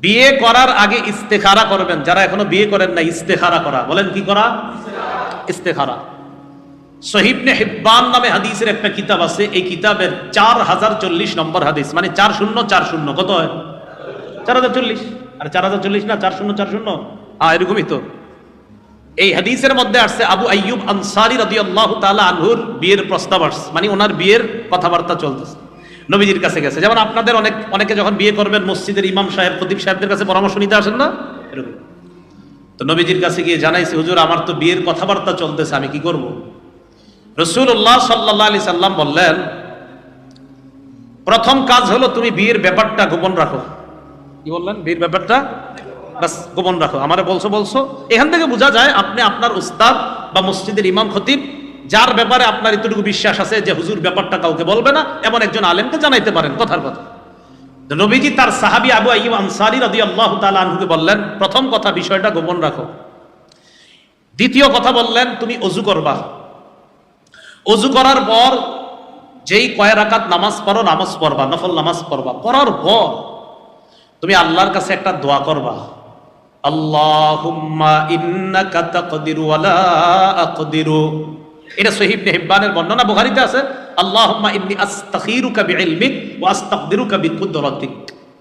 বিয়ে করার আগে ইস্তেখারা করবেন। যারা এখনও বিয়ে করেন না ইস্তেখারা করা। বলেন কি করা? ইস্তেখারা। সহিবনে হিব্বান নামে হাদিসের একটা কিতাব আছে। এই কিতাবের চার হাজার চল্লিশ নম্বর হাদিস। মানে চার শূন্য চার শূন্য। কত হয়? চার হাজার চল্লিশ। আর চার হাজার চল্লিশ না, চার শূন্য চার শূন্য। হ্যাঁ এরকমই তো। এই হাদিসের মধ্যে আসছে, আবু আইয়ুব আনসারি রাদিয়াল্লাহু তাআলা আনহুর বিয়ের প্রস্তাব আসছে। মানে ওনার বিয়ের কথাবার্তা চলতেছে। নবীজির কাছে গেছে। যেমন আপনাদের অনেক, অনেকে যখন বিয়ে করবেন, মসজিদের ইমাম সাহেব, খতিব সাহেবদের কাছে পরামর্শ নিতে আসেন না? এরকম। তো নবীজির কাছে গিয়ে জানাইছে, হুজুর, আমার তো বিয়ের কথাবার্তা চলতেছে, আমি কি করব? রসুল্লাহ সাল্লাহ আলি সাল্লাম বললেন, প্রথম কাজ হলো তুমি বিয়ের ব্যাপারটা গোপন রাখো। কি বললেন? বিয়ের ব্যাপারটা? বাস, গোপন রাখো। আমারে বলছো বলছো। এখান থেকে বোঝা যায়, আপনি আপনার উস্তাদ বা মসজিদের ইমাম, খতিব যার ব্যাপারে আপনার এতটুকু বিশ্বাস আছে যে হুজুর ব্যাপারটা কাউকে বলবে না, এমন একজন আলেমকে জানাইতে পারেন, কথার কথা। নবীজি তার সাহাবি আবু আইব আনসারি রাদি আল্লাহ তালা আনহুকে বললেন, প্রথম কথা বিষয়টা গোপন রাখো। দ্বিতীয় কথা বললেন, তুমি অজু করবা। অজু করার পর যেই কয় রাকাত নামাজ পড়ো, নামাজ পড়বা, নফল নামাজ পড়বা। পড়ার পর তুমি আল্লাহর কাছে একটা দোয়া করবা। আকদিরু। এটা সহিব ইবনে বর্ণনা বুখারীতে আছে আল্লাহুম্মা ইন্নী আস্তাখিরুকা বিইলমিক ওয়া আস্তাকদিরুকা বিকুদরাতিক।